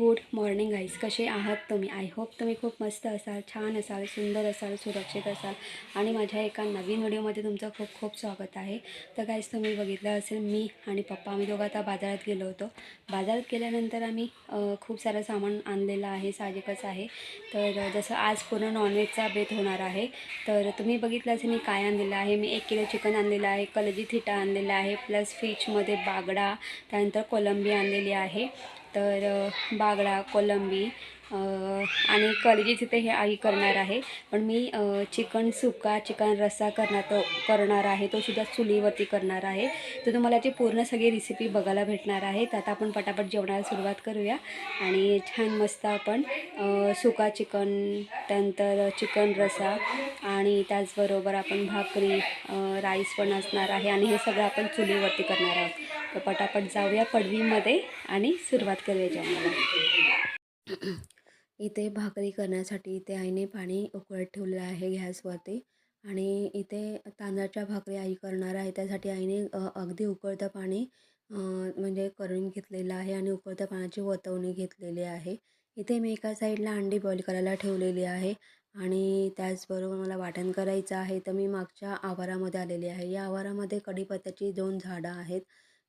Good morning guys कसे आहात तुम्ही? आय होप तुम्ही खूप मस्त असाल छान असाल सुंदर असाल सुरक्षित असाल. आणि माझ्या एका नवीन व्हिडिओमध्ये तुमचं खूप खूप स्वागत आहे. तर गाईज तुम्ही बघितलं असेल मी आणि पप्पा आम्ही दोघं आता बाजारात गेलो होतो. बाजारात गेल्यानंतर आम्ही खूप सारं सामान आणलेलं आहे साहजिकच आहे. तर जसं आज पूर्ण नॉनव्हेजचा बेत होणार आहे. तर तुम्ही बघितलं असेल मी काय आणलेलं आहे? मी एक किलो चिकन आणलेलं आहे कलजी थिटा आणलेला आहे प्लस फिशमध्ये बागडा त्यानंतर कोलंबी आणलेली आहे. तर बागडा कोलंबी आणि कलजी तिथे हे आई करणार आहे. पण मी चिकन सुका चिकन रस्सा करणार तो करणार आहे. तो सुद्धा चुलीवरती करणार आहे. तर तुम्हाला ती पूर्ण सगळी रेसिपी बघायला भेटणार आहे. तर आता आपण पटापट जेवणाला सुरुवात करूया. आणि छान मस्त आपण सुका चिकन त्यानंतर चिकन रसा आणि त्याचबरोबर आपण भाकरी राईस पण असणार आहे. आणि हे सगळं आपण चुलीवरती करणार आहोत. तर पटापट जाऊया पडवीमध्ये आणि सुरुवात करूया जेवणाला. इथे भाकरी करण्यासाठी इथे आईने पाणी उकळत ठेवलेलं आहे गॅसवरती आणि इथे तांदळाच्या भाकरी आई करणार आहे. त्यासाठी आईने अगदी उकळतं पाणी म्हणजे करून घेतलेलं आहे आणि उकळत्या पाण्याची वतवणी घेतलेली आहे. इथे मी एका साईडला अंडी बॉईल करायला ठेवलेली आहे आणि त्याचबरोबर मला वाटण करायचं आहे. तर मी मागच्या आवारामध्ये आलेली आहे. या आवारामध्ये कढीपत्त्याची दोन झाडं आहेत.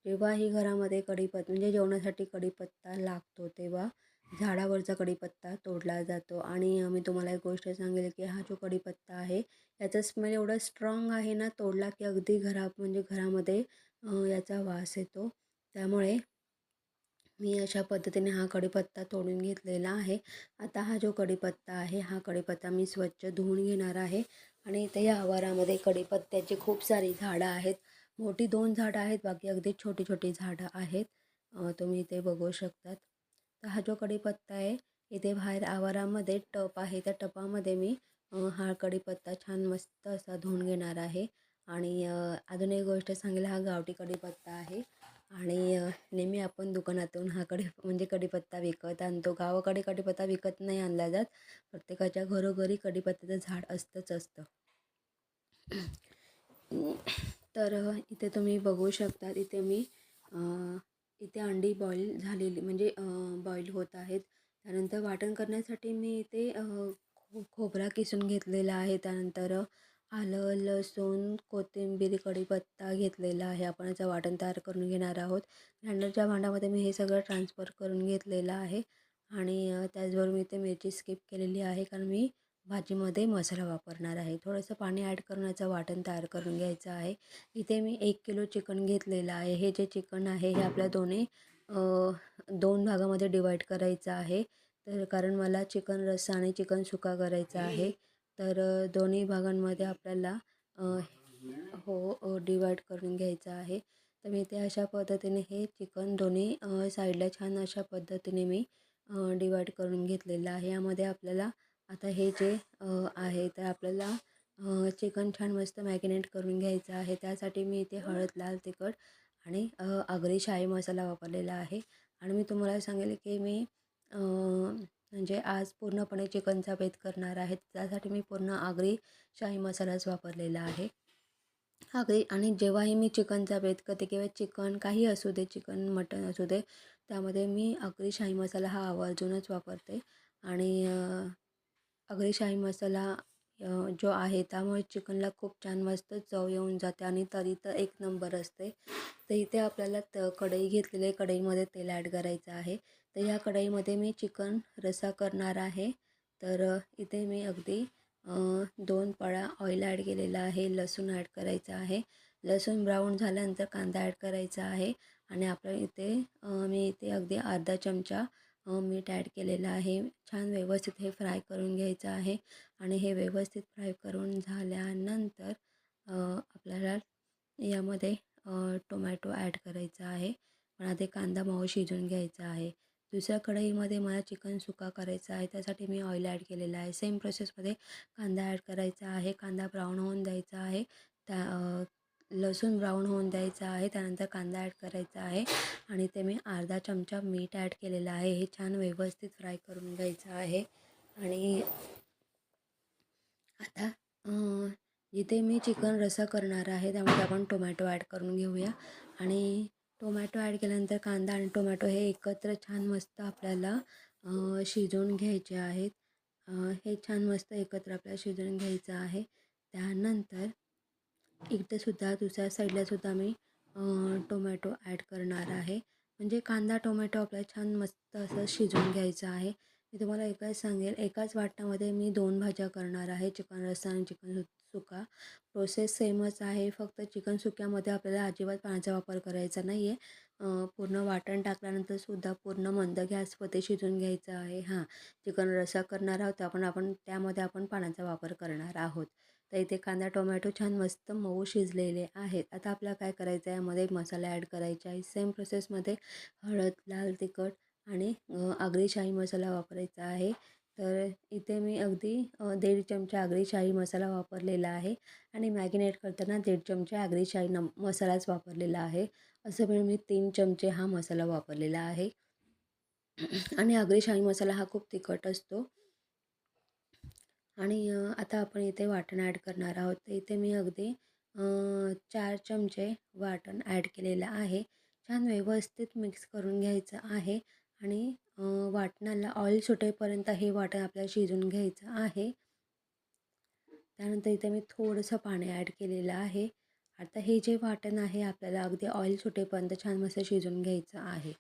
जेव्हाही घरामध्ये कढीपत्ता म्हणजे जेवणासाठी कढीपत्ता लागतो तेव्हा झाडावरचा कढीपत्ता तोडला जातो. आणि मी तुम्हाला एक गोष्ट सांगेल की हा जो कढीपत्ता आहे याचा स्मेल एवढा स्ट्रॉंग आहे ना तोडला की अगदी घरा म्हणजे घरामध्ये याचा वास येतो. त्यामुळे मी अशा पद्धतीने हा कढीपत्ता तोडून घेतलेला आहे. आता हा जो कढीपत्ता आहे हा कढीपत्ता मी स्वच्छ धुवून घेणार आहे. आणि इथे या आवारामध्ये कढीपत्त्याची खूप सारी झाडं आहेत. मोठी दोन झाडं आहेत बाकी अगदी छोटी छोटी झाडं आहेत. तुम्ही इथे बघू शकतात. तर हा जो कढीपत्ता आहे इथे बाहेर आवारामध्ये टप आहे. त्या टपामध्ये मी हा कढीपत्ता छान मस्त असा धुवून घेणार आहे. आणि अजून एक गोष्ट सांगेल हा गावठी कढीपत्ता आहे. आणि नेहमी आपण दुकानातून हा कढी म्हणजे कढीपत्ता विकत आणतो. गावाकडे कढीपत्ता विकत नाही आणला जात. प्रत्येकाच्या घरोघरी कढीपत्त्याचं झाड असतंच असतं. तर इथे तुम्ही बघू शकता इथे मी इथे अंडी बॉईल झालेली म्हणजे बॉईल होत आहेत. त्यानंतर वाटण करण्यासाठी मी इथे खो खोबरा किसून घेतलेला आहे. त्यानंतर आलं लसूण कोथिंबीर कढीपत्ता घेतलेला आहे. आपण याचं वाटण तयार करून घेणार आहोत. ग्राइंडरच्या भांड्यामध्ये मी हे सगळं ट्रान्सफर करून घेतलेलं आहे. आणि त्याचबरोबर मी इथे मिरची स्किप केलेली आहे. कारण मी भाजीमध्ये मसाला वापरणार आहे. थोडंसं पाणी ॲड करण्याचं वाटण तयार करून घ्यायचं आहे. इथे मी एक किलो चिकन घेतलेलं आहे. हे जे चिकन आहे हे आपल्या दोन्ही दोन भागामध्ये डिवाईड करायचं आहे. तर कारण मला चिकन रस्सा आणि चिकन सुका करायचा आहे. तर दोन्ही भागांमध्ये आपल्याला हो डिवाईड करून घ्यायचं आहे. तर मी ते अशा पद्धतीने हे चिकन दोन्ही साईडला छान अशा पद्धतीने मी डिवाईड करून घेतलेलं आहे. यामध्ये आपल्याला आता हे जे आहे तर आपल्याला चिकन छान मस्त मॅगिनेट करून घ्यायचं आहे. त्यासाठी मी इथे हळद लाल तिखट आणि आगरी शाही मसाला वापरलेला आहे. आणि मी तुम्हाला सांगेल की मी म्हणजे आज पूर्णपणे चिकनचा बेत करणार आहे. त्यासाठी मी पूर्ण आगरी शाही मसालाच वापरलेला आहे. आगरी आणि जेव्हाही मी चिकनचा बेत करते किंवा चिकन काही असू दे चिकन मटन असू दे त्यामध्ये मी आगरी शाही मसाला हा आवर्जूनच वापरते. आणि आगरी शाही मसाला जो आहे त्यामुळे चिकनला खूप छान मस्त चव येऊन जाते आणि तरी तर एक नंबर असते. तर इथे आपल्याला त कढई घेतलेली आहे. कढईमध्ये तेल ॲड करायचं आहे. तर या कढईमध्ये मी चिकन रसा करणार आहे. तर इथे मी अगदी दोन पळा ऑइल ॲड केलेला आहे. लसूण ॲड करायचं आहे. लसूण ब्राऊन झाल्यानंतर कांदा ॲड करायचा आहे. आणि आपल्या इथे मी इथे अगदी अर्धा चमचा मीठ ॲड केलेलं आहे. छान व्यवस्थित हे फ्राय करून घ्यायचं आहे आणि हे व्यवस्थित फ्राय करून झाल्यानंतर आपल्याला यामध्ये टोमॅटो ॲड करायचा आहे. पण आधी कांदा माऊ शिजून घ्यायचा आहे. दुसऱ्या कढईमध्ये मला चिकन सुका करायचा आहे. त्यासाठी मी ऑइल ॲड केलेलं आहे. सेम प्रोसेसमध्ये कांदा ॲड करायचा आहे. कांदा ब्राऊन होऊन द्यायचा आहे. त्या लसूण ब्राऊन होऊन द्यायचा आहे त्यानंतर कांदा ॲड करायचा आहे आणि ते मी अर्धा चमचा मीठ ॲड केलेलं आहे. हे छान व्यवस्थित फ्राय करून घ्यायचं आहे. आणि आता जिथे मी चिकन रसा करणार आहे त्यामध्ये आपण टोमॅटो ॲड करून घेऊया. आणि टोमॅटो ॲड केल्यानंतर कांदा आणि टोमॅटो हे एकत्र छान मस्त आपल्याला शिजवून घ्यायचे आहेत. हे छान मस्त एकत्र आपल्याला शिजवून घ्यायचं आहे. त्यानंतर इकडे सुद्धा दुसऱ्या साईडला सुद्धा मी टोमॅटो ॲड करणार आहे. म्हणजे कांदा टोमॅटो आपल्याला छान मस्त असं शिजवून घ्यायचं आहे. मी तुम्हाला एकच सांगेल एकाच वाटणामध्ये मी दोन भाज्या करणार आहे चिकन रस्सा आणि चिकन सुका. प्रोसेस सेमच आहे फक्त चिकन सुक्यामध्ये आपल्याला अजिबात पाण्याचा वापर करायचा नाही आहे पूर्ण वाटण टाकल्यानंतर सुद्धा पूर्ण मंद गॅसमध्ये शिजून घ्यायचं आहे. हां चिकन रस्सा करणार आहोत आपण आपण त्यामध्ये आपण पाण्याचा वापर करणार आहोत. तर इथे कांदा टोमॅटो छान मस्त मऊ शिजलेले आहेत. आता आपल्याला काय करायचं आहे? यामध्ये एक मसाला ॲड करायचा आहे. सेम प्रोसेसमध्ये हळद लाल तिखट आणि आगरी शाही मसाला वापरायचा आहे. तर इथे मी अगदी दीड चमचा आगरी शाही मसाला वापरलेला आहे आणि मॅगिनेट करताना दीड चमचा आगरी शाही नम मसालाच वापरलेला आहे. असं म्हणून मी तीन चमचे हा मसाला वापरलेला आहे. आणि आगरी शाही मसाला हा खूप तिखट असतो. आणि आता आपण इथे वाटण ॲड करणार आहोत. तर इथे मी अगदी चार चमचे वाटण ॲड केलेलं आहे. छान व्यवस्थित मिक्स करून घ्यायचं आहे आणि वाटणाला ऑइल सुटेपर्यंत हे वाटण आपल्याला शिजून घ्यायचं आहे. त्यानंतर इथे मी थोडंसं पाणी ॲड केलेलं आहे. आता हे जे वाटण आहे आपल्याला अगदी ऑइल सुटेपर्यंत छान मस्त शिजवून घ्यायचं आहे.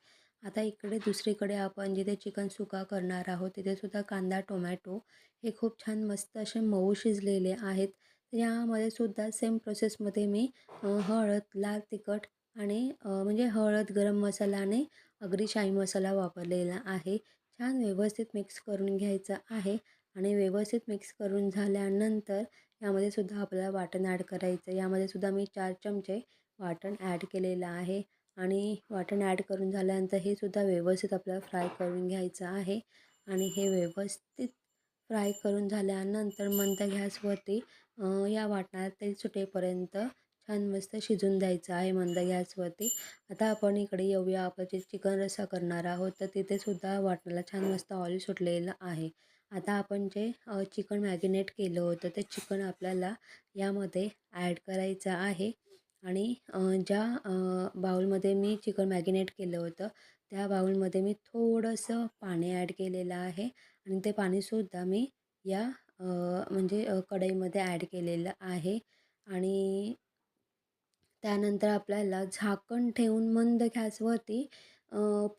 आता इकडे दुसरीकडे आपण जिथे चिकन सुका करणार आहोत तिथेसुद्धा कांदा टोमॅटो हे खूप छान मस्त असे मऊ शिजलेले आहेत. यामध्ये सुद्धा सेम प्रोसेसमध्ये मी हळद लाल तिखट आणि म्हणजे हळद गरम मसाला आणि अगदी शाही मसाला वापरलेला आहे. छान व्यवस्थित मिक्स करून घ्यायचं आहे आणि व्यवस्थित मिक्स करून झाल्यानंतर यामध्ये सुद्धा आपल्याला वाटण ॲड करायचं यामध्ये सुद्धा मी चार चमचे वाटण ॲड केलेलं आहे. आणि वाटण ॲड करून झाल्यानंतर हे सुद्धा व्यवस्थित आपल्याला फ्राय करून घ्यायचं आहे. आणि हे व्यवस्थित फ्राय करून झाल्यानंतर मंद गॅसवरती या वाटणाला तेल सुटेपर्यंत छान मस्त शिजून द्यायचं आहे मंद गॅसवरती. आता आपण इकडे येऊया आपण जे चिकन रस्सा करणार आहोत तर तिथेसुद्धा वाटणाला छान मस्त ऑइल सुटलेलं आहे. आता आपण जे चिकन मॅगिनेट केलं होतं ते चिकन आपल्याला यामध्ये ॲड करायचं आहे. आणि ज्या बाऊलमध्ये मी चिकन मॅगिनेट केलं होतं त्या बाऊलमध्ये मी थोडंसं पाणी ॲड केलेलं आहे आणि ते पाणीसुद्धा मी या म्हणजे कढईमध्ये ॲड केलेलं आहे आणि त्यानंतर आपल्याला झाकण ठेवून मंद गॅसवरती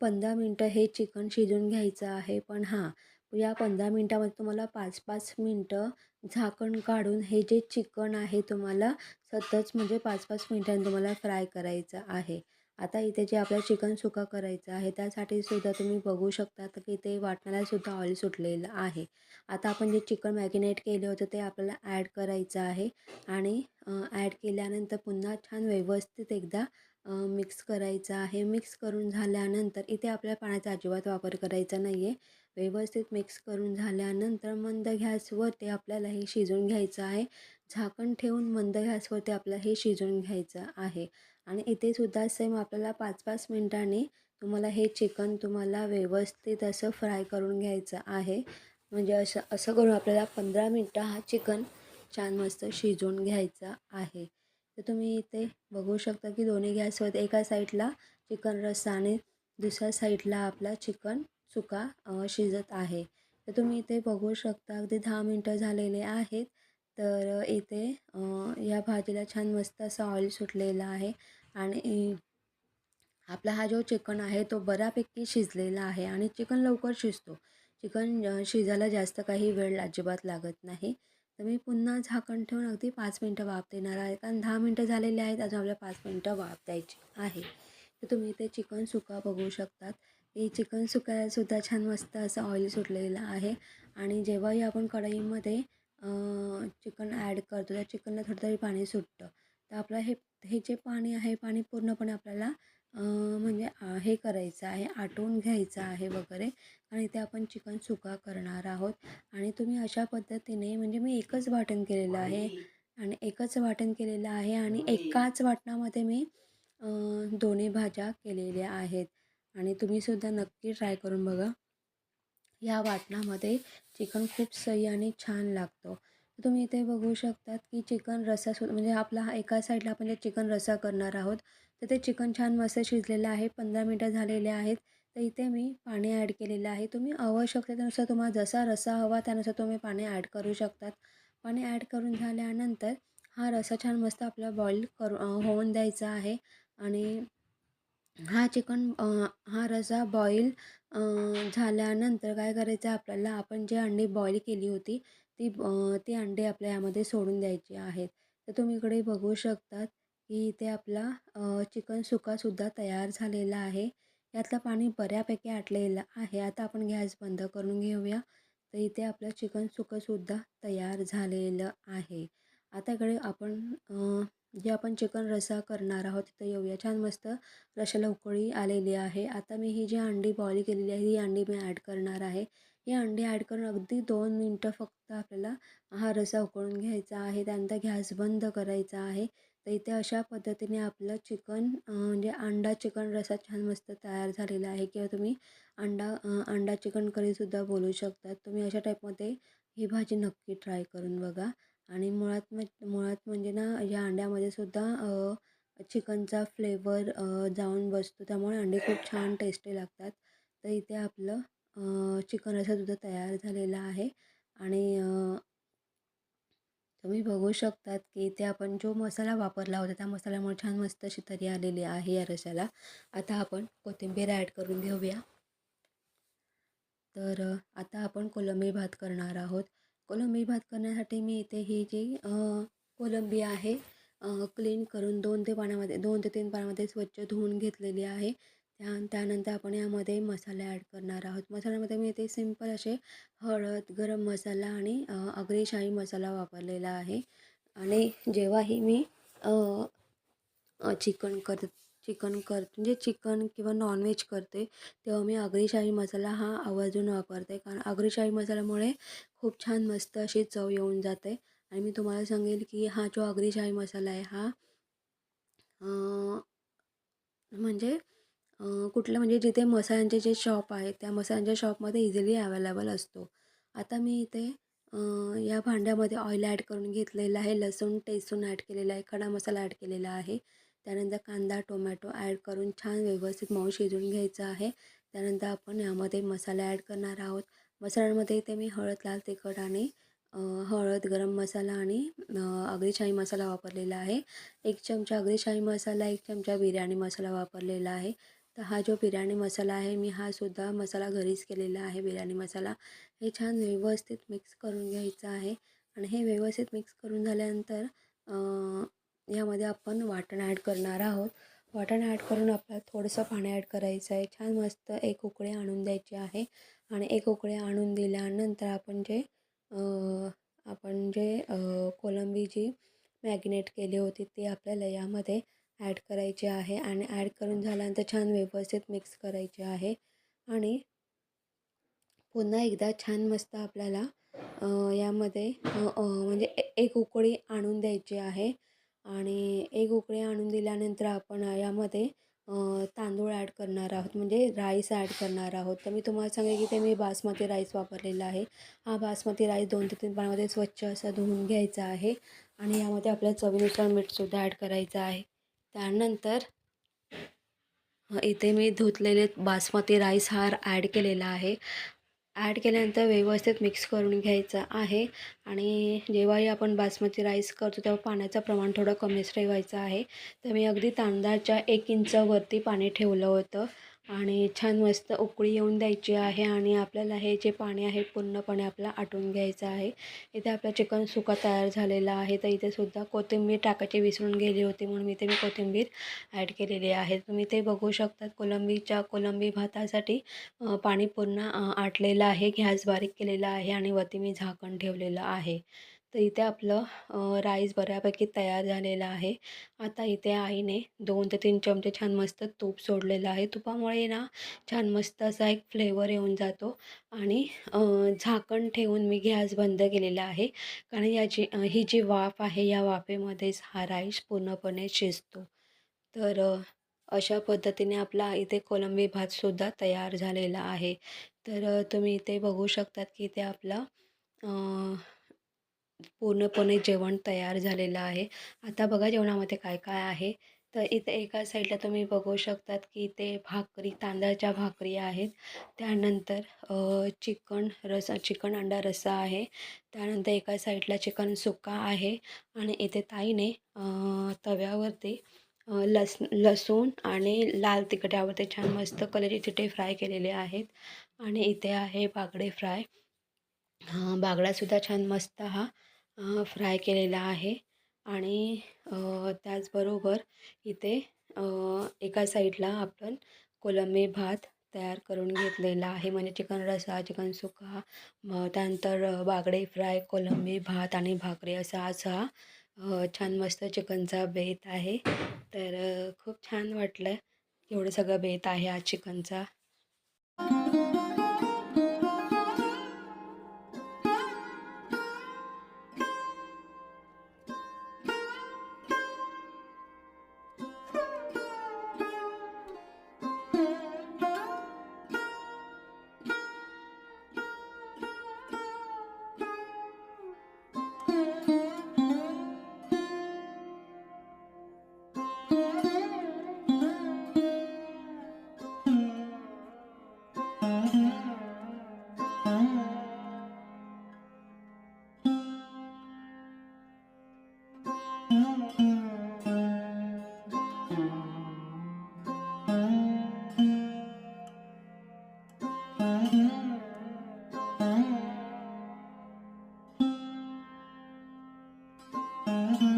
पंधरा मिनटं हे चिकन शिजून घ्यायचं आहे. पण हां या पंधरा मिनटामध्ये तुम्हाला पाच पाच मिनटं झाकण काढून हे जे चिकन आहे तुम्हाला सतत म्हणजे पाच पाच मिनटांनी तुम्हाला फ्राय करायचं आहे. आता इथे जे आपल्याला चिकन सुका करायचं आहे त्यासाठी सुद्धा तुम्ही बघू शकता की ते वाटणाला सुद्धा ऑइल सुटलेलं आहे. आता आपण जे चिकन मॅगिनेट केले होते ते आपल्याला ॲड करायचं आहे आणि ॲड केल्यानंतर पुन्हा छान व्यवस्थित एकदा मिक्स करायचं आहे. मिक्स करून झाल्यानंतर इथे आपल्या पाण्याचा अजिबात वापर करायचा नाही आहे व्यवस्थित मिक्स करून झाल्यानंतर मंद गॅसवरती आपल्याला हे शिजवून घ्यायचं आहे. झाकण ठेवून मंद गॅसवरती आपल्याला हे शिजवून घ्यायचं आहे. आणि इथे सुद्धा सेम आपल्याला पाच पाच मिनटांनी तुम्हाला हे चिकन तुम्हाला व्यवस्थित असं फ्राय करून घ्यायचं आहे. म्हणजे असं असं करून आपल्याला पंधरा मिनटं हा चिकन छान मस्त शिजवून घ्यायचा आहे. तर तुम्ही इथे बघू शकता की दोन्ही गॅसवर एका साईडला चिकन रस्सा आणि दुसऱ्या साईडला आपला चिकन सुका शिजत आहे. तर तुम्ही इथे बघू शकता अगदी दहा मिनटं झालेले आहेत. तर इथे या भाजीला छान मस्त असं ऑइल सुटलेला आहे आणि आपला हा जो चिकन आहे तो बऱ्यापैकी शिजलेला आहे आणि चिकन लवकर शिजतो. चिकन शिजायला जास्त काही वेळ अजिबात लागत नाही. तर मी पुन्हा झाकण ठेवून अगदी पाच मिनटं वाफ देणार आहे. कारण दहा मिनटं झालेले आहेत अजून आपल्याला पाच मिनटं वाफ द्यायची आहे. तर तुम्ही इथे चिकन सुका बघू शकतात. हे चिकन सुकायलासुद्धा छान मस्त असं ऑइल सुटलेलं आहे. आणि जेव्हाही आपण कढईमध्ये चिकन ॲड करतो त्या चिकनला थोडं तरी पाणी सुटतं. तर आपलं हे हे जे पाणी आहे पाणी पूर्णपणे आपल्याला म्हणजे हे करायचं आहे आटवून घ्यायचं आहे वगैरे. आणि ते आपण चिकन सुका करणार आहोत. आणि तुम्ही अशा पद्धतीने म्हणजे मी एकच वाटण केलेलं आहे. आणि एकच वाटण केलेलं आहे आणि एकाच वाटणामध्ये मी दोन्ही भाज्या केलेल्या आहेत. आणि तुम्हीसुद्धा नक्की ट्राय करून बघा. या वाटणामध्ये चिकन खूप सही आणि छान लागतो. तुम्ही इथे बघू शकतात की चिकन रस्सासुद्धा म्हणजे आपला हा एका साईडला आपण जे चिकन रस्सा करणार आहोत तर ते चिकन छान मस्त शिजलेलं आहे पंधरा मिनटं झालेले आहेत. तर इथे मी पाणी ॲड केलेलं आहे. तुम्ही आवश्यकतेनुसार तुम्हाला जसा रसा हवा त्यानुसार तुम्ही पाणी ॲड करू शकतात. पाणी ॲड करून झाल्यानंतर हा रसा छान मस्त आपला बॉईल करू होऊन द्यायचा आहे. आणि हा चिकन हा रस्सा बॉईल झाल्यानंतर काय करायचं आहे आपल्याला आपण जे अंडी बॉईल केली होती ती ती अंडे आपल्या यामध्ये सोडून द्यायची आहेत. तर तुम्ही इकडे बघू शकतात की इथे आपला चिकन सुकासुद्धा तयार झालेला आहे. यातलं पाणी बऱ्यापैकी आटलेलं आहे. आता आपण गॅस बंद करून घेऊया. तर इथे आपलं चिकन सुकंसुद्धा तयार झालेलं आहे. आता इकडे आपण जे आपण चिकन रस्सा करणार आहोत तिथं येऊया. छान मस्त रशाला उकळी आलेली आहे. आता मी ही जी अंडी बॉईल केलेली आहे ही अंडी मी ॲड करणार आहे. ही अंडी ॲड करून अगदी दोन मिनटं फक्त आपल्याला हा रसा उकळून घ्यायचा आहे. त्यानंतर गॅस बंद करायचा आहे. तर इथे अशा पद्धतीने आपलं चिकन म्हणजे अंडा चिकन रसा छान मस्त तयार झालेला आहे. किंवा तुम्ही अंडा अंडा चिकन करीसुद्धा बोलू शकतात तुम्ही अशा टाईपमध्ये ही भाजी नक्की ट्राय करून बघा. आणि मुळात म मुळात म्हणजे ना या अंड्यामध्ये सुद्धा चिकनचा फ्लेवर जाऊन बसतो. त्यामुळे अंडे खूप छान टेस्टी लागतात. तर इथे आपलं चिकन रसासुद्धा तयार झालेला आहे. आणि तुम्ही बघू शकतात की इथे आपण जो मसाला वापरला होता त्या मसाल्यामुळे छान मस्त अशी तरी आलेली आहे या रसाला. आता आपण कोथिंबीर ॲड करून घेऊया. तर आता आपण कोलंबी भात करणार आहोत. कोलंबी भात करण्यासाठी मी इथे ही जी कोलंबी आहे क्लीन करून दोन ते पाण्यामध्ये दोन ते तीन पाण्यामध्ये स्वच्छ धुवून घेतलेली आहे. त्या त्यानंतर आपण यामध्ये मसाले ॲड करणार आहोत. मसाल्यामध्ये मी इथे सिंपल असे हळद गरम मसाला आणि आगरी मसाला वापरलेला आहे. आणि जेव्हाही मी चिकन करत चिकन कर म्हणजे चिकन किंवा नॉनव्हेज करते तेव्हा मी आगरी मसाला हा आवर्जून वापरते. कारण आगरी मसाल्यामुळे खूप छान मस्त अशी चव येऊन जाते. आणि मी तुम्हाला सांगेल की हा जो आगरी मसाला आहे हा म्हणजे कुठलं म्हणजे जिथे मसाल्यांचे जे शॉप आहे त्या मसाल्यांच्या शॉपमध्ये इझिली अवेलेबल असतो. आता मी इथे या भांड्यामध्ये ऑइल ॲड करून घेतलेलं आहे लसूण टेसून ॲड केलेलं आहे खडा मसाला ॲड केलेला आहे. त्यानंतर कांदा टोमॅटो ॲड करून छान व्यवस्थित मऊ शिजवून घ्यायचं आहे. त्यानंतर आपण यामध्ये मसाला ॲड करणार आहोत. मसाल्यांमध्ये इथे मी हळद लाल तिखट आणि हळद गरम मसाला आणि आगरी मसाला वापरलेला आहे. एक चमचा आगरी मसाला एक चमचा बिर्याणी मसाला वापरलेला आहे. तर हा जो बिर्याणी मसाला आहे मी हा सुद्धा मसाला घरीच केलेला आहे बिर्याणी मसाला. हे छान व्यवस्थित मिक्स करून घ्यायचं आहे. आणि हे व्यवस्थित मिक्स करून झाल्यानंतर यामध्ये आपण वाटण ॲड करणार आहोत. वाटण ॲड करून आपल्याला थोडंसं पाणी ॲड करायचं आहे. छान मस्त एक उकळी आणून द्यायची आहे. आणि एक उकळी आणून दिल्यानंतर आपण जे आपण जे कोलंबी जी मॅग्नेट केली होती ती आपल्याला यामध्ये ॲड करायची आहे. आणि ॲड करून झाल्यानंतर छान व्यवस्थित मिक्स करायचे आहे. आणि पुन्हा एकदा छान मस्त आपल्याला यामध्ये म्हणजे एक उकळी आणून द्यायची आहे. आणि एक उकळी आणून दिल्यानंतर आपण यामध्ये तांदूळ ॲड करणार आहोत. म्हणजे राईस ॲड करणार आहोत. तर मी तुम्हाला सांगेन की ते मी बासमती राईस वापरलेला आहे. हा बासमती राईस दोन ते तीन पाण्यामध्ये स्वच्छ असा धुवून घ्यायचा आहे. आणि यामध्ये आपल्या चवीनुसार मीठसुद्धा ॲड करायचं आहे. त्यानंतर इथे मी धुतलेले बासमती राईस हा ॲड केलेला आहे. ॲड केल्यानंतर व्यवस्थित मिक्स करून घ्यायचं आहे. आणि जेव्हाही आपण बासमती राईस करतो तेव्हा पाण्याचं प्रमाण थोडं कमीच ठेवायचं आहे. तर मी अगदी तांदळाच्या एक इंचवरती पाणी ठेवलं होतं. आणि छान मस्त उकळी येऊन द्यायची आहे आणि आपल्याला हे जे पाणी आहे पूर्णपणे आपलं आटून घ्यायचं आहे. इथे आपलं चिकन सुका तयार झालेलं आहे. तर इथे सुद्धा कोथिंबीर टाकायची विसरून गेली होती म्हणून इथे मी कोथिंबीर ॲड केलेली आहे. तुम्ही ते बघू शकतात कोलंबीच्या कोलंबी भातासाठी पाणी पूर्ण आटलेलं आहे. गॅस बारीक केलेला आहे आणि वरती मी झाकण ठेवलेलं आहे. तर इथे आपलं राईस बऱ्यापैकी तयार झालेला आहे. आता इथे आईने दोन ते तीन चमचे छान मस्त तूप सोडलेलं आहे. तुपामुळे ना छान मस्त असा एक फ्लेवर येऊन जातो. आणि झाकण ठेवून मी गॅस बंद केलेला आहे. कारण याची ही जी वाफ आहे या वाफेमध्येच हा राईस पूर्णपणे शिजतो. तर अशा पद्धतीने आपला इथे कोलंबी भातसुद्धा तयार झालेला आहे. तर तुम्ही इथे बघू शकतात की इथे आपला पूर्णपणे जेवण तयार झालेलं आहे. आता बघा जेवणामध्ये काय काय आहे? तर इथे एका साईडला तुम्ही बघू शकतात की इथे भाकरी तांदळाच्या भाकरी आहेत. त्यानंतर चिकन रसा चिकन अंडा रस्सा आहे. त्यानंतर एका साईडला चिकन सुक्का आहे. आणि इथे ताईने तव्यावरती लस लसूण आणि लाल तिखट यावरती छान मस्त कलरचे तिथे फ्राय केलेले आहेत. आणि इथे आहे बागडे फ्राय. बागडासुद्धा छान मस्त हा फ्राय केलेला आहे आणि त्याचबरोबर इथे एका साईडला आपण कोलंबी भात तयार करून घेतलेला आहे. म्हणजे चिकन रस्सा चिकन सुका त्यानंतर बागडे फ्राय कोलंबी भात आणि भाकरी असा असा छान मस्त चिकनचा बेत आहे. तर खूप छान वाटलं एवढं सगळं बेत आहे आज चिकनचा. Música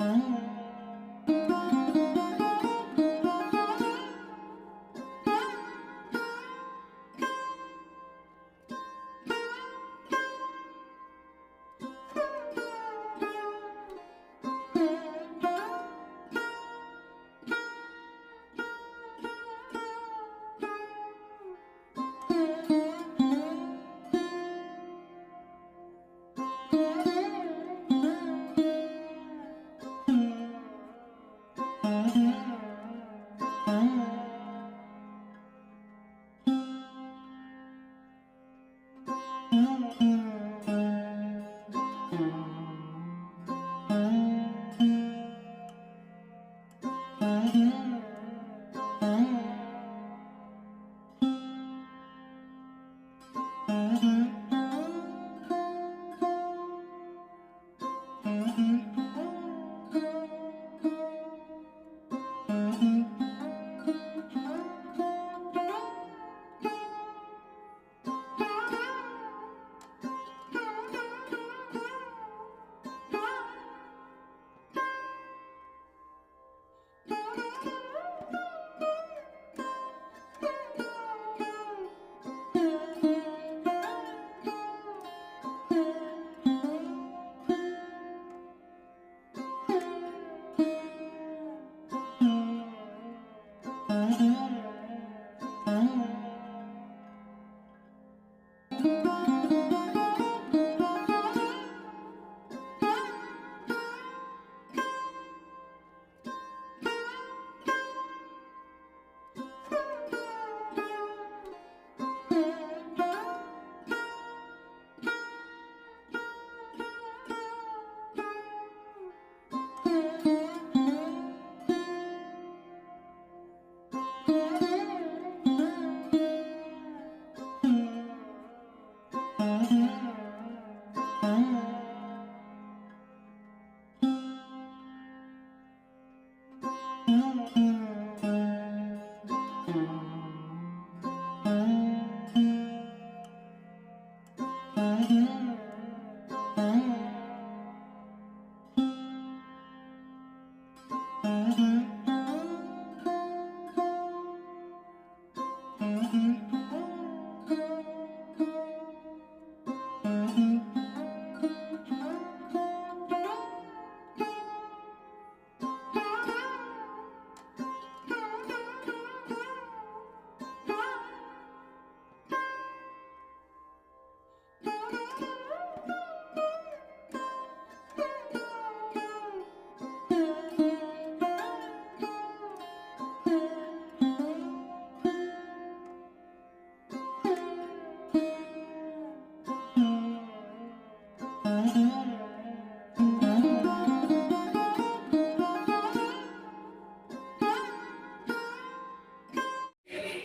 Mm-hmm.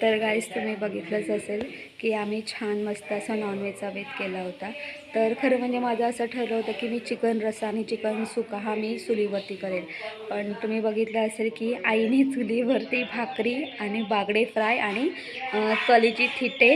तर गाईस तुम्ही बघितलंच असेल की आम्ही छान मस्त असा नॉनव्हेजचा बेत केला होता. तर खरं म्हणजे माझं असं ठरलं होतं की मी चिकन रस्सा आणि चिकन सुका हा मी चुलीवरती करेल. पण तुम्ही बघितलं असेल की आईने चुलीवरती भाकरी आणि बागडे फ्राय आणि कलीची थिटे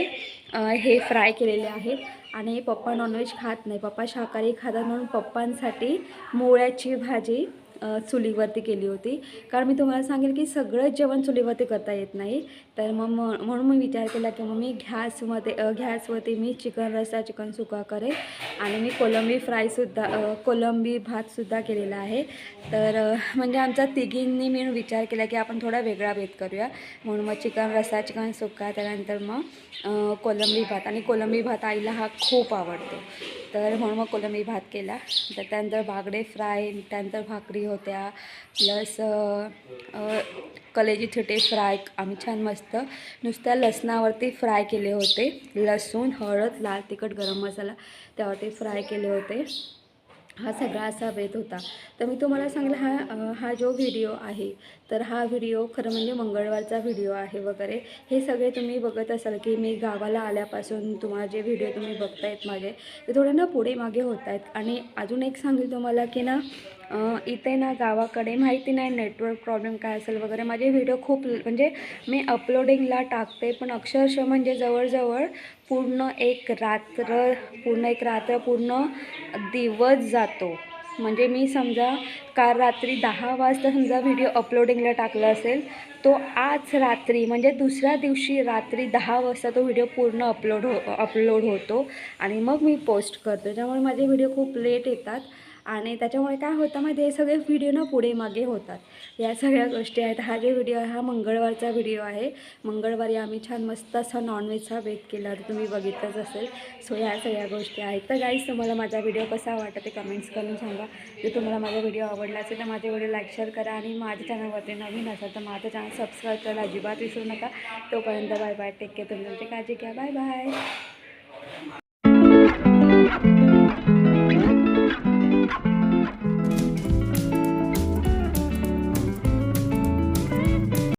हे फ्राय केलेले आहेत. आणि पप्पा नॉनव्हेज खात नाही. पप्पा शाकाहारी खातात म्हणून पप्पांसाठी मुळ्याची भाजी चुलीवरती केली होती. कारण मी तुम्हाला सांगेल की सगळंच जेवण चुलीवरती करता येत नाही. तर मग म- म्हणून मी विचार केला की मग मी घॅसमध्ये घॅसवरती मी चिकन रस्सा चिकन सुका करेल आणि मी कोलंबी फ्रायसुद्धा कोलंबी भातसुद्धा केलेला आहे. तर म्हणजे आमचा तिघींनी मिळून विचार केला की आपण थोडा वेगळा भेद करूया. म्हणून मग चिकन रस्सा चिकन सुका त्यानंतर मग कोलंबी भात. आणि कोलंबी भात आईला हा खूप आवडतो. तर म्हणून मग कोलंबी भात केला. तर त्यानंतर बागडे फ्राय त्यानंतर भाकरी होत्या. प्लस कलेजी थिटे फ्राय आम्ही छान मस्त नुसत्या लसणावरती फ्राय केले होते. लसूण हळद लाल तिखट गरम मसाला त्यावरती फ्राय केले होते. हा सगळा असा वेध होता. तर मी तुम्हाला सांगेल हा हा जो व्हिडिओ आहे तर हा व्हिडिओ खरं म्हणजे मंगळवारचा व्हिडिओ आहे वगैरे. हे सगळे तुम्ही बघत असाल की मी गावाला आल्यापासून तुम्हाला जे व्हिडिओ तुम्ही बघतायत माझे ते थोडे ना पुढे मागे होत आहेत आणि अजून एक सांगेल तुम्हाला की ना इथे ना गावाकडे माहिती नाही नेटवर्क प्रॉब्लेम काय असेल वगैरे. माझे व्हिडिओ खूप म्हणजे मी अपलोडिंगला टाकते पण अक्षरशः म्हणजे जवळजवळ पूर्ण एक रात्र पूर्ण एक रात्र पूर्ण दिवस जातो. म्हणजे मी समजा काल रात्री दहा वाजता समजा व्हिडिओ अपलोडिंगला टाकला असेल तो आज रात्री म्हणजे दुसऱ्या दिवशी रात्री दहा वाजता तो व्हिडिओ पूर्ण अपलोड हो अपलोड होतो आणि मग मी पोस्ट करतो. त्यामुळे माझे व्हिडिओ खूप लेट येतात. आणि त्याच्यामुळे काय होतं माहिती हे सगळे व्हिडिओ ना पुढे मागे होतात. या सगळ्या गोष्टी आहेत. हा जे व्हिडिओ आहे हा मंगळवारचा व्हिडिओ आहे. मंगळवारी आम्ही छान मस्त असा नॉनव्हेजचा बेत केला. तर तुम्ही बघितलंच असेल. सो ह्या सगळ्या गोष्टी आहेत. तर गाईज तुम्हाला माझा व्हिडिओ कसा वाटतं ते कमेंट्स करून सांगा. जर तुम्हाला माझा व्हिडिओ आवडला असेल तर माझे व्हिडिओ लाईक शेअर करा आणि माझ्या चॅनलवरती नवीन असाल तर माझं चॅनल सबस्क्राईब करायला अजिबात विसरू नका. तोपर्यंत बाय बाय टेक केअर तुम्ही तुमची काळजी घ्या. Bye bye